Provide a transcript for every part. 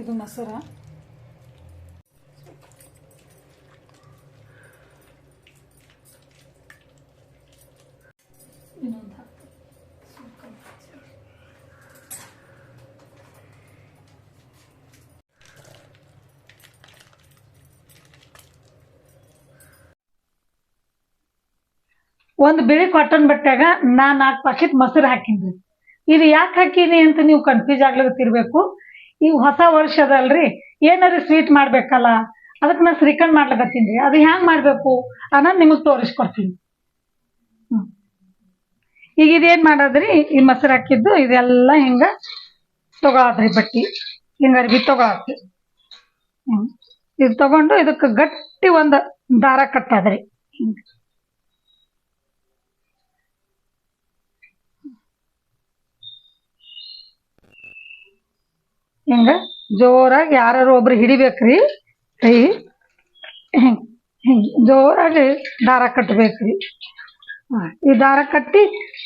ಇದು ಮೊಸರ. ಒಂದು ಬಿಳಿ ಕಾಟನ್ ಬಟ್ಟೆಗ ನಾ ನಾಲ್ಕು ಪಾಕೆಟ್ ಮೊಸರು ಹಾಕಿನ್ರಿ. ಇದು ಯಾಕೆ ಹಾಕೀನಿ ಅಂತ ನೀವು ಕನ್ಫ್ಯೂಸ್ ಆಗ್ಲಿಕತ್ತಿರ್ಬೇಕು ಈಗ ಹೊಸ ವರ್ಷ ಅದಲ್ರಿ? ಏನಾರ ಸ್ವೀಟ್ ಮಾಡ್ಬೇಕಲ್ಲ? ಅದಕ್ಕೆ ನಾ ಶ್ರೀಖಂಡ್ ಮಾಡ್ಲಕತ್ತೀನಿ ಅದು ಹ್ಯಾಂಗ್ ಮಾಡ್ಬೇಕು? ಅನ್ನೋದು ನಿಮಗೆ ತೋರಿಸ್ಕೊಡ್ತೀನಿ. ಈಗ ಇದೇನ್ ಮಾಡೋದ್ರಿ? ಈ ಮೊಸರು ಹಾಕಿದ್ದು, ಇದೆಲ್ಲ ಹಿಂಗ ತಗೊಳದ್ರಿ ಬಟ್ಟಿ. ಹಿಂಗ ಅರ್ಬಿ ತಗೊಳತ್ರಿ ಹ್ಮ್. ಇದು ತಗೊಂಡು ಇದಕ್ಕೆ ಗಟ್ಟಿ ಒಂದು ದಾರ ಕಟ್ಟದ್ರಿ. ಹಿಂಗ. ಹಿಂಗ ಜೋರಾಗಿ ಯಾರು ಒಬ್ರು ಹಿಡಿಬೇಕ್ರಿ. ಕೈ ಹಿಂಗ ಹಿಂಗ, ಜೋರಾಗಿ ದಾರ ಕಟ್ಬೇಕ್ರಿ. ಈ ದಾರ ಕಟ್ಟಿ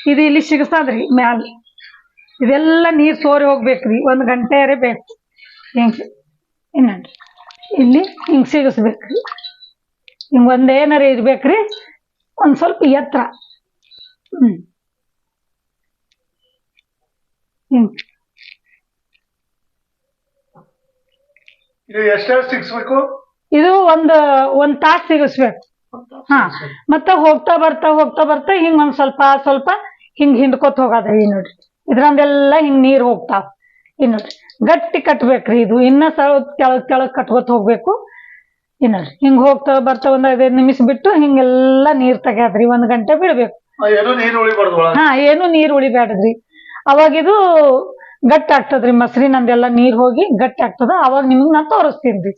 ಇದು ಇಲ್ಲಿ ಸಿಗಸ್ತದ್ರಿ ಮ್ಯಾಲ. ಇದೆಲ್ಲ ನೀರು ಸೋರಿ ಹೋಗ್ಬೇಕ್ರಿ, ಒಂದ್ ಗಂಟೆಯರೇ ಬೇಕು. ಹಿಂಗ ಇನ್ನೊಂದು ಇಲ್ಲಿ ಹಿಂಗ ಸಿಗಿಸ್ಬೇಕ್ರಿ. ಹಿಂಗ ಒಂದೇನಾರ ಇರ್ಬೇಕ್ರಿ, ಒಂದ್ ಸ್ವಲ್ಪ ಎತ್ತರ. ಹ್ಮ್. ಹಿಂಗ್. ಇದು ಎಷ್ಟೆಷ್ಟು ಇದು ಒಂದ್ ಒಂದ್ ತಾಸ್ ಸಿಗಿಸ್ಬೇಕು. ಹಾ. ಮತ್ತ ಹೋಗ್ತಾ ಬರ್ತಾ ಹೋಗ್ತಾ ಬರ್ತಾ ಹಿಂಗ್ ಒಂದ್ ಸ್ವಲ್ಪ ಸ್ವಲ್ಪ ಹಿಂಗ್ ಹಿಂಡ್ಕೊತ ಹೋಗದ. ಈ ನೋಡ್ರಿ. ಇದ್ರಂದೆಲ್ಲ ಹಿಂಗ್ ನೀರ್ ಹೋಗ್ತಾವ. ಈ ನೋಡ್ರಿ. ಗಟ್ಟಿ ಕಟ್ಬೇಕ್ರಿ ಇದು. ಇನ್ನ ಸ್ವಲ್ಪ ಕೆಳಗ್ ಕೆಳಗ್ ಕಟ್ಕೊತ ಹೋಗ್ಬೇಕು. ಈ ನೋಡ್ರಿ. ಹಿಂಗ್ ಹೋಗ್ತಾ ಬರ್ತಾ ಒಂದ್ ಐದೈದು ನಿಮಿಷ ಬಿಟ್ಟು ಹಿಂಗೆಲ್ಲ ನೀರ್ ತೆಗ್ಯಾದ್ರಿ. ಒಂದ್ ಗಂಟೆ ಬಿಡ್ಬೇಕು. ಏನೋ ನೀರು ಉಳಿಬಾರ್ದು ಹಾ ಏನು ನೀರ್ ಉಳಿಬ್ಯಾಡ್ರಿ ಅವಾಗ ಇದು ಗಟ್ಟಿ ಆಗ್ತದ್ರಿ ಮೊಸರಿನಂದೆಲ್ಲ ನೀರ್ ಹೋಗಿ ಗಟ್ಟಿ ಆಗ್ತದ. ಅವಾಗ ನಿಮಗ್ ನಾ ತೋರಿಸ್ತೀನಿ.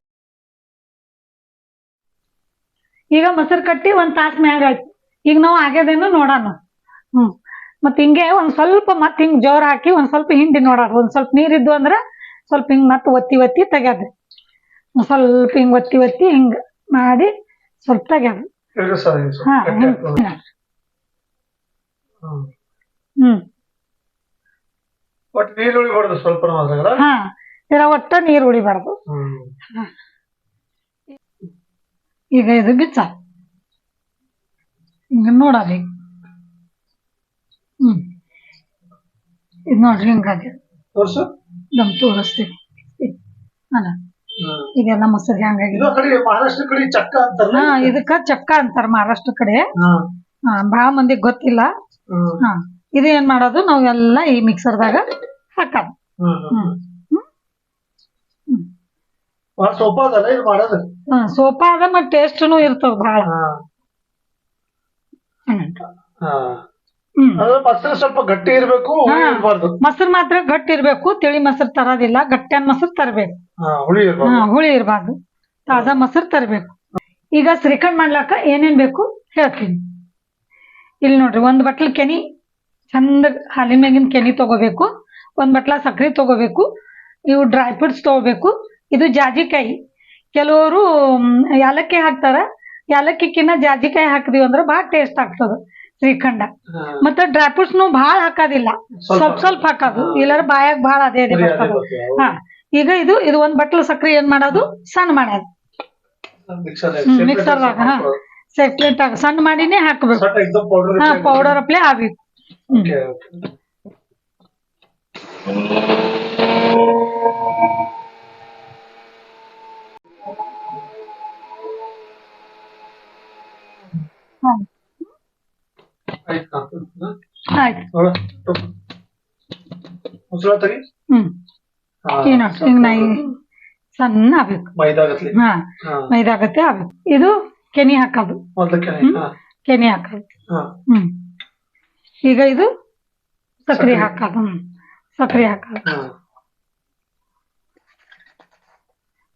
ಈಗ ಮೊಸರು ಕಟ್ಟಿ ಒಂದ್ ತಾಸ್ ಮ್ಯಾಗ ಆಯ್ತು. ಈಗ ನಾವು ಆಗ್ಯದೇನು ನೋಡೋಣ. ಹ್ಮ್. ಮತ್ ಹಿಂಗೆ ಒಂದ್ ಸ್ವಲ್ಪ ಮತ್ ಹಿಂಗ್ ಜೋರ್ ಹಾಕಿ ಒಂದ್ ಸ್ವಲ್ಪ ಹಿಂಡಿ ನೋಡೋಣ. ಒಂದ್ ಸ್ವಲ್ಪ ನೀರಿದ್ದು ಅಂದ್ರ ಸ್ವಲ್ಪ ಹಿಂಗ್ ಮತ್ ಒತ್ತಿ ಒತ್ತಿ ತೆಗ್ಯಾದ್ರಿ. ಒಂದ್ ಸ್ವಲ್ಪ ಹಿಂಗ್ ಒತ್ತಿ ಒತ್ತಿ ಹಿಂಗ್ ಮಾಡಿ ಸ್ವಲ್ಪ ತೆಗ್ಯಾದ ಹಾ. ಹ್ಮ್. ಒಟ್ಟು ನೀರು ಉಳಿಬಾರ್ದು ಸ್ವಲ್ಪ ಅದ್ರಾಗ ಹಾ ಇರ ಒಟ್ಟ ನೀರು ಉಳಿಬಾರ್ದು. ಹ್ಮ್. ಈಗ ಇದು ಬಿಚ್ಚ. ಹಿಂಗ ಈಗ ಹ್ಮ್. ಇದು ನೋಡ್ರಿ ಹಿಂಗಾಗಿ ತೋರ್ಸು. ನಮ್ ತೋರಿಸ್ತೀನಿ. ಅಲ್ಲ. ಹ್ಮ್. ಇದೆಲ್ಲ ಮೊಸರು ಹೆಂಗಾಗಿದೆ ಕಡೆ ಮಹಾರಾಷ್ಟ್ರ ಕಡೆ ಚಕ್ಕ ಅಂತಾರಲ್ಲ ಹಾ ಇದಕ್ಕ ಚಕ್ಕ ಅಂತಾರ ಮಹಾರಾಷ್ಟ್ರ ಕಡೆ. ಹಾ ಭಾಳ ಮಂದಿಗೆ ಗೊತ್ತಿಲ್ಲ. ಹ್ಮ್. ಹಾ. ಇದು ಏನ್ ಮಾಡೋದು? ನಾವೆಲ್ಲ ಎಲ್ಲ ಈ ಮಿಕ್ಸರ್ದಾಗ ಹಾಕೋದು. ಹ್ಮ್. ಸೋಪಾ ಅದ ಮತ್ ಟೇಸ್ಟ್ನು ಇರ್ತದ ಬಹಳ ಸ್ವಲ್ಪ ಗಟ್ಟಿ ಇರ್ಬೇಕು ಮೊಸರು ಮಾತ್ರ ಗಟ್ಟಿ ಇರ್ಬೇಕು ತಿಳಿ ಮೊಸರು ತರೋದಿಲ್ಲ ಗಟ್ಟಿಯನ್ ಮೊಸರು ತರಬೇಕು. ಹುಳಿ ಇರಬಾರ್ದು. ತಾಜಾ ಮೊಸರು ತರಬೇಕು. ಈಗ ಶ್ರೀಖಂಡ್ ಮಾಡ್ಲಾಕ ಏನೇನ್ ಬೇಕು ಹೇಳ್ತೀನಿ. ಇಲ್ಲಿ ನೋಡ್ರಿ ಒಂದ್ ಬಟ್ಲ್ ಕೆನಿ ಚಂದ ಹಾಲಿ ಮ್ಯಾಗಿನ ಕೆನಿ ತಗೋಬೇಕು ಒಂದ್ ಬಟ್ಲ ಸಕ್ಕರೆ ತಗೋಬೇಕು ಇವು ಡ್ರೈ ಫ್ರೂಟ್ಸ್ ತಗೋಬೇಕು. ಇದು ಜಾಜಿಕಾಯಿ. ಕೆಲವರು ಯಾಲಕ್ಕಿ ಹಾಕ್ತಾರ ಯಾಲಕ್ಕಿಕ್ಕಿನ್ನ ಜಾಜಿಕಾಯಿ ಹಾಕಿದೀವಿ ಅಂದ್ರೆ ಬಹಳ ಟೇಸ್ಟ್ ಆಗ್ತದ ಶ್ರೀಖಂಡ. ಮತ್ತೆ ಡ್ರೈ ಫ್ರೂಟ್ಸ್ ಭಾಳ ಹಾಕೋದಿಲ್ಲ. ಸ್ವಲ್ಪ. ಸ್ವಲ್ಪ ಹಾಕೋದು. ಇಲ್ಲಾರ ಬಾಯಾಗ ಭಾಳ ಅದೇ ಅದೇ ಬರ್ತದ. ಹಾ. ಈಗ ಇದು ಇದು ಒಂದ್ ಬಟ್ಲ ಸಕ್ಕರೆ ಏನ್ ಮಾಡೋದು? ಸಣ್ಣ ಮಾಡೋದು ಮಿಕ್ಸರ್ ಹ್ಮ್, ಮಿಕ್ಸರ್ದಾಗ, ಹಾ. ಸೆಪ್ರೇಟ್ ಆಗ ಸಣ್ಣ ಮಾಡಿನೇ ಹಾಕ್ಬೇಕು. ಹಾ ಪೌಡರ್ ಅಪ್ಲೆ ಆಗ್ಬೇಕು. ಹ್ಮ್. ಹಾ, ಆಯ್ತು ಮೊಸರು ತೆಗಿ ಹ್ಮ್ ಹಾ. ಏನು ಹಿಂಗ್ ನೈ ಸಣ್ಣ ಆಗ್ಬೇಕು ಮೈದಾ ಗತ್ಲೆ ಹಾ ಹಾ ಮೈದಾಗತ್ತೆ ಆಗ್ಬೇಕು ಇದು ಕೆನಿ ಹಾಕೋದು ಮೊದ್ಲಕ್ಕೆ ಹಾ ಕೆನಿ ಹಾಕೋದು ಹಾ ಹ್ಮ್ ಈಗ ಇದು ಸಕ್ರಿ. ಹಾಕೋದು. ಸಕ್ರೆ ಹಾಕೋದು.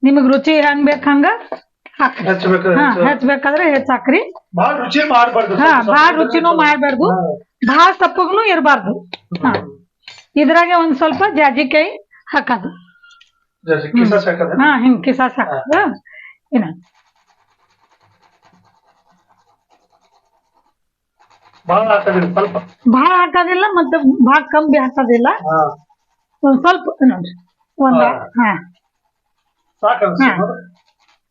ನಿಮಗ್ ರುಚಿ ಹೆಂಗ್ ಬೇಕ ಹಂಗ ಹಾಕ್ರಿ ಹಚ್ಬೇಕಾದ್ರೆ ಹಾ ಹಚ್ಚು. ಹಾಕ್ರಿ ಬಾಳ್ ಹಾ ಸ್ವಲ್ಪ ರುಚಿನೂ ಮಾಡ್ಬಾರ್ದು. ಬಾಳ ಸಪ್ಪಗ್ನು ಇರಬಾರ್ದು. ಇದ್ರಾಗೆ ಒಂದ್ ಸ್ವಲ್ಪ ಜಾಜಿಕಾಯಿ ಹಾಕೋದು. ಹಾ ಹಿಂಗ್ ಕಿಸಾಸ್ ಹಾಕೋದು. ಏನ? ಬಾಳ ಹಾಕದಿಲ್ಲ ಸ್ವಲ್ಪ. ಭಾಳ ಹಾಕೋದಿಲ್ಲ ಮತ್ತೆ ಬಹಳ ಕಮ್ಮಿ ಹಾಕೋದಿಲ್ಲ. ಹಾ. ಒಂದ್ ಸ್ವಲ್ಪ ನೋಡ್ರಿ. ಒಂದ ಹಾ. ಹಾ. ಸಾಕು ಹಾ.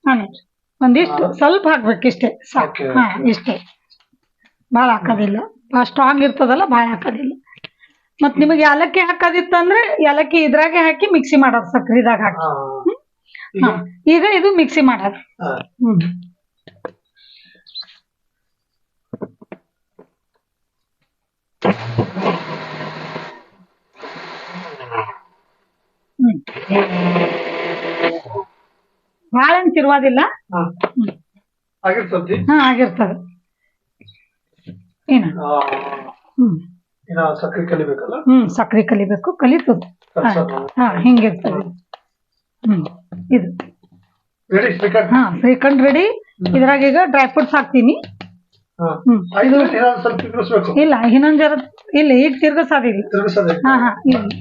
ನೋಡ್ರಿ. ಒಂದಿಷ್ಟು ಸ್ವಲ್ಪ ಹಾಕ್ಬೇಕು ಇಷ್ಟೇ. ಸಾಕು. ಹಾ ಇಷ್ಟೇ. ಭಾಳ ಹಾಕೋದಿಲ್ಲ. ಭಾಳ ಸ್ಟ್ರಾಂಗ್ ಇರ್ತದಲ್ಲ ಭಾಳ ಹಾಕೋದಿಲ್ಲ. ಮತ್ ನಿಮಗೆ ಏಲಕ್ಕಿ ಹಾಕೋದಿತ್ತಂದ್ರೆ ಏಲಕ್ಕಿ ಇದ್ರಾಗೆ ಹಾಕಿ ಮಿಕ್ಸಿ ಮಾಡೋದು ಸಕ್ರಿದಾಗ ಹಾಕಿ. ಈಗ? ಹಾ. ಈಗ ಇದು ಮಿಕ್ಸಿ ಮಾಡೋದು. ಹ್ಮ್. ಏನ್ ತಿರುವಾದಿಲ್ಲ. ಆಗಿರ್ತತಿ ಹಾ ಆಗಿರ್ತದೆ. ಏನ? ಹ್ಮ್. ಇನ್ನ ಸಕ್ಕರೆ ಕಲಿಬೇಕಲ್ಲ? ಹ್ಮ್ ಸಕ್ರೆ ಕಲಿಬೇಕು ಕಲಿತದ ಹಾ ಹಿಂಗಿರ್ತದೆ. ಹ್ಮ್. ಇದು. ರೆಡಿ ಶ್ರೀಕಾಂತ್? ಹಾ ಶ್ರೀಖಂಡ್ ರೆಡಿ ಇದ್ರಾಗ ಈಗ ಡ್ರೈ ಫ್ರೂಟ್ಸ್ ಹಾಕ್ತೀನಿ. ಇಲ್ಲ ಇನ್ನೊಂದ್ ಜರ ಇಲ್ಲ ಈಗ ತಿರ್ಗಸಾದಿಲ್ಲ. ತಿರ್ಗಿಸೋದೇ ಹಾ ಹಾ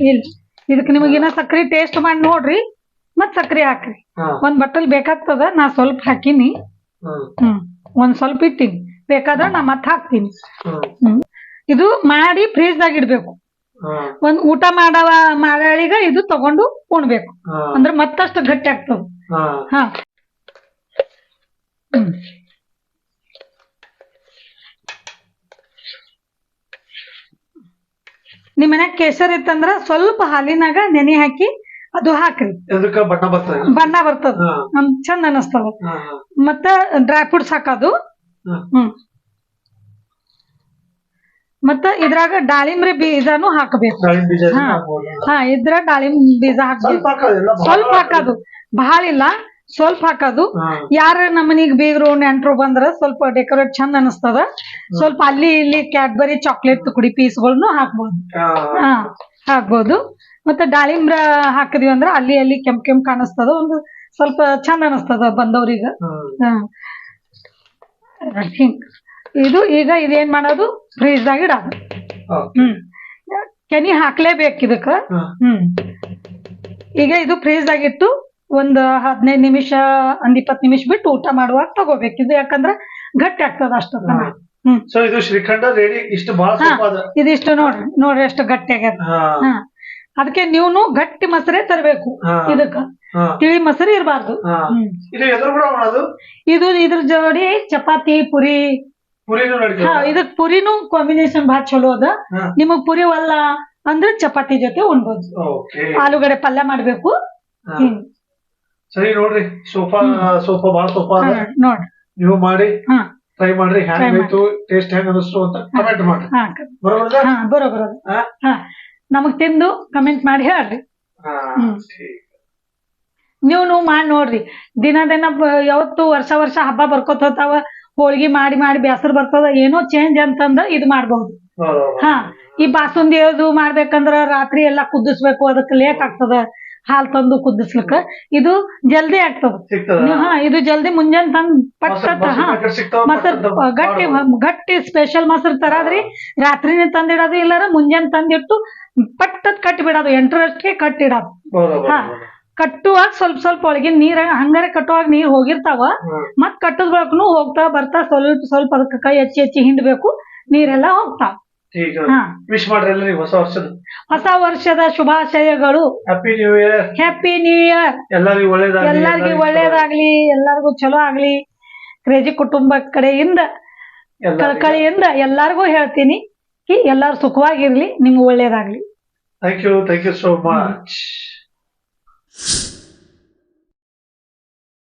ಇಲ್ಲ. ಇಲ್ಲ ಇದಕ್ಕೆ ನಿಮಗೆ ಇನ್ನ ಸಕ್ರಿ ಟೇಸ್ಟ್ ಮಾಡಿ ನೋಡ್ರಿ ಮತ್ ಸಕ್ರಿ ಹಾಕ್ರಿ. ಒಂದ್ ಬಟ್ಟಲ್ ಬೇಕಾಗ್ತದ ನಾ ಸ್ವಲ್ಪ ಹಾಕಿನಿ. ಹ್ಮ್. ಒಂದ್ ಸ್ವಲ್ಪ ಇಟ್ಟಿನಿ. ಬೇಕಾದ್ರೆ ನಾ ಮತ್ ಹಾಕ್ತೀನಿ. ಇದು ಮಾಡಿ ಫ್ರೀಜ್ ದಾಗ ಇಡ್ಬೇಕು. ಒಂದ್ ಊಟ ಮಾಡವ ಮಾಡಾಳಿಗ ಇದು ತಗೊಂಡು ಉಣ್ಬೇಕು. ಅಂದ್ರ ಮತ್ತಷ್ಟು ಗಟ್ಟಿ ಆಗ್ತದ. ಹಾ. ಹಾ. ಹ್ಮ್. ನಿಮ್ ಮನ್ಯಾಗ ಕೇಸರ್ ಇತ್ತಂದ್ರ ಸ್ವಲ್ಪ ಹಾಲಿನಾಗ ನೆನೆ ಹಾಕಿ ಅದು ಹಾಕ್ರಿ. ಬಣ್ಣ ಬರ್ತದೆ? ಚಂದ ಅನಸ್ತದ. ಮತ್ತ ಡ್ರೈ ಫ್ರೂಟ್ಸ್ ಹಾಕೋದು ಹ್ಮ್. ಮತ್ತ ಇದ್ರಾಗ ದಾಳಿಂಬ್ರಿ ಬೀಜಾನು ಹಾಕಬೇಕು. ಹಾ. ಹಾ ಇದ್ರ ದಾಳಿಂಬ್ರಿ ಬೀಜ ಹಾಕ್ಬೇಕು. ಸ್ವಲ್ಪ ಹಾಕೋದು ಬಹಳ ಇಲ್ಲ. ಸ್ವಲ್ಪ ಹಾಕೋದು. ಯಾರ ನಮ್ಮನಿಗ್ ಬೀಗರು ನೆಂಟ್ರು ಬಂದ್ರ ಸ್ವಲ್ಪ ಡೆಕೋರೇಟ್ ಚಂದ ಅನಸ್ತದ. ಸ್ವಲ್ಪ ಅಲ್ಲಿ ಇಲ್ಲಿ ಕ್ಯಾಡ್ಬರಿ ಚಾಕ್ಲೇಟ್ ತುಕಡಿ ಪೀಸ್ಗಳನ್ನು ಹಾಕ್ಬೋದು. ಹಾ. ಹಾಕ್ಬೋದು. ಮತ್ತೆ ದಾಳಿಂಬ್ರ ಹಾಕಿದ್ವಿ ಅಂದ್ರ ಅಲ್ಲಿ ಅಲ್ಲಿ ಕೆಂಪ್ ಕೆಂಪ್ ಕಾಣಿಸ್ತದ. ಒಂದು ಸ್ವಲ್ಪ ಚಂದ ಅನಸ್ತದ ಬಂದವ್ರಿಗ. ಹಾ. ಹಿಂಗ್. ಇದು ಈಗ ಇದೇನ್ ಮಾಡೋದು? ಫ್ರೀಜ್ ದಾಗ ಇಡೋದು. ಓಕೆ. ಹ್ಮ್. ಕೆನಿ ಹಾಕ್ಲೇಬೇಕು ಇದಕ್ಕ. ಹ್ಮ್. ಈಗ ಇದು ಫ್ರೀಜ್ ಆಗಿಟ್ಟು ಒಂದ್ ಹದಿನೈದು ನಿಮಿಷ ಒಂದ್ ಇಪ್ಪತ್ ನಿಮಿಷ ಬಿಟ್ಟು ಊಟ ಮಾಡುವಾಗ ತಗೋಬೇಕು. ಇದು ಯಾಕಂದ್ರೆ ಗಟ್ಟಿ ಆಗ್ತದ ಹ್ಮ್. ಸೊ ಇದು ಶ್ರೀಖಂಡ ರೆಡಿ ಇಷ್ಟು ಬಹಳ ಹಾ. ಸ್ವಲ್ಪ ಅದ. ಇದಿಷ್ಟು ನೋಡ್ರಿ ನೋಡ್ರಿ ಎಷ್ಟು ಗಟ್ಟಿ ಆಗ್ಯದ. ಹಾ. ಹಾ. ಅದಕ್ಕೆ ನೀವು ಗಟ್ಟಿ ಮೊಸರೇ ತರಬೇಕು ಹಾ. ಇದಕ್ಕ. ಹಾ. ತಿಳಿ ಮೊಸರು ಇರಬಾರ್ದು. ಹಾ. ಹ್ಮ್. ಇದು ಎದುರು ಕೂಡ ಮಾಡೋದು? ಇದು ಇದ್ರ ಜೋಡಿ ಚಪಾತಿ ಪುರಿ. ಪುರಿನೂ ಹಾ ನಡೀತದೆ ಇದಕ್ ಪುರಿನೂ ಕಾಂಬಿನೇಷನ್ ಬಹಳ ಚಲೋ ಅದ. ಹಾ. ನಿಮಗ್ ಪುರಿ ಒಲ್ಲ ಅಂದ್ರೆ ಚಪಾತಿ ಜೊತೆ ಉಣ್ಬೋದು. ಓಕೆ ಆಲೂಗಡ್ಡೆ ಪಲ್ಯ ಮಾಡ್ಬೇಕು. ಹಾ. ಸರಿ ನೋಡ್ರಿ ಸೋಫಾ ಸೋಫಾ ಬಾಳ ಸೋಫಾ ಅದ. ನೋಡ್ರಿ. ನೀವು ಮಾಡಿ ಟ್ರೈ ಮಾಡ್ರಿ ಹ್ಯಾಂಗ್ ಆಯ್ತು ಟೇಸ್ಟ್ ಹೆಂಗ್ ಅನಿಸ್ತು ಅಂತ ಕಮೆಂಟ್ ಮಾಡ್ರಿ. ಬರೋಬರ್ ಬರೋಬರ ನಮಗ್ ತಿಂದು ಕಮೆಂಟ್ ಮಾಡಿ ಹೇಳ್ರಿ. ನೀವು ನೀವು ಮಾಡಿ ನೋಡ್ರಿ. ದಿನ ದಿನ ಯಾವತ್ತು ವರ್ಷ ವರ್ಷ ಹಬ್ಬ ಬರ್ಕೋತ ಹೋಳಿಗೆ ಹೋಳ್ಗಿ ಮಾಡಿ ಮಾಡಿ ಬೇಸರ ಬರ್ತದ ಏನೋ ಚೇಂಜ್ ಅಂತಂದ ಇದು ಮಾಡ್ಬಹುದು. ಹಾ ಈ ಬಾಸುಂದಿ ಅದು ಮಾಡ್ಬೇಕಂದ್ರ ರಾತ್ರಿ ಎಲ್ಲಾ ಕುದಿಸ್ಬೇಕು ಅದಕ್ಕೆ ಲೇಟ್ ಆಗ್ತದ. ಹಾಲ್ ತಂದು ಕುದಿಸ್ಲಿಕ್ಕ ಇದು ಜಲ್ದಿ ಆಗ್ತದ. ಹಾ ಇದು ಜಲ್ದಿ ಮುಂಜಾನೆ ತಂದ್ ಪಟ್ಟ ಮೊಸರು- ಗಟ್ಟಿ ಗಟ್ಟಿ ಸ್ಪೆಷಲ್ ಮೊಸರು ತರಾದ್ರಿ ರಾತ್ರಿನೇ ತಂದಿಡೋದು ಇಲ್ಲಾರ ಮುಂಜಾನೆ ತಂದಿಟ್ಟು ಪಟ್ಟದ್ ಕಟ್ಟಿ ಬಿಡೋದು ಎಂಟರಷ್ಟೇ ಕಟ್ಟಿಡೋದು. ಹಾ. ಕಟ್ಟುವಾಗ ಸ್ವಲ್ಪ ಸ್ವಲ್ಪ ಒಳಗಿನ ನೀರ ಹಂಗಾರೆ ಕಟ್ಟುವಾಗ ನೀರ್ ಹೋಗಿರ್ತಾವ. ಮತ್ ಕಟ್ಟದ್ ಬಳಕನು ಹೋಗ್ತಾ ಬರ್ತಾ ಸ್ವಲ್ಪ ಸ್ವಲ್ಪ ಅದಕ್ಕೆ ಕೈ ಹಚ್ಚಿ ಹಚ್ಚಿ ಹಿಂಡ್ಬೇಕು ನೀರೆಲ್ಲ ಹೋಗ್ತಾವ. ಈಗ ಹಾ. ವಿಶ್ ಮಾಡ್ರಿ ಎಲ್ಲ ಹೊಸ ವರ್ಷದ ಹೊಸ ವರ್ಷದ ಶುಭಾಶಯಗಳು. Happy new year happy new year ಎಲ್ಲರಿಗೂ ಒಳ್ಳೇದಾಗ್ಲಿ ಎಲ್ಲರಿಗೂ ಒಳ್ಳೇದಾಗ್ಲಿ ಎಲ್ಲರಿಗೂ ಚಲೋ ಆಗ್ಲಿ. ಕ್ರೇಜಿ ಕುಟುಂಬ ಕಡೆಯಿಂದ ಎಲ್ಲರಿಗೂ. ಕಳಕಳಿಯಿಂದ ಎಲ್ಲಾರ್ಗೂ ಹೇಳ್ತೀನಿ ಕಿ ಎಲ್ಲಾರು ಸುಖವಾಗಿರ್ಲಿ ನಿಮ್ಗೆ ಒಳ್ಳೇದಾಗ್ಲಿ. Thank you thank you so much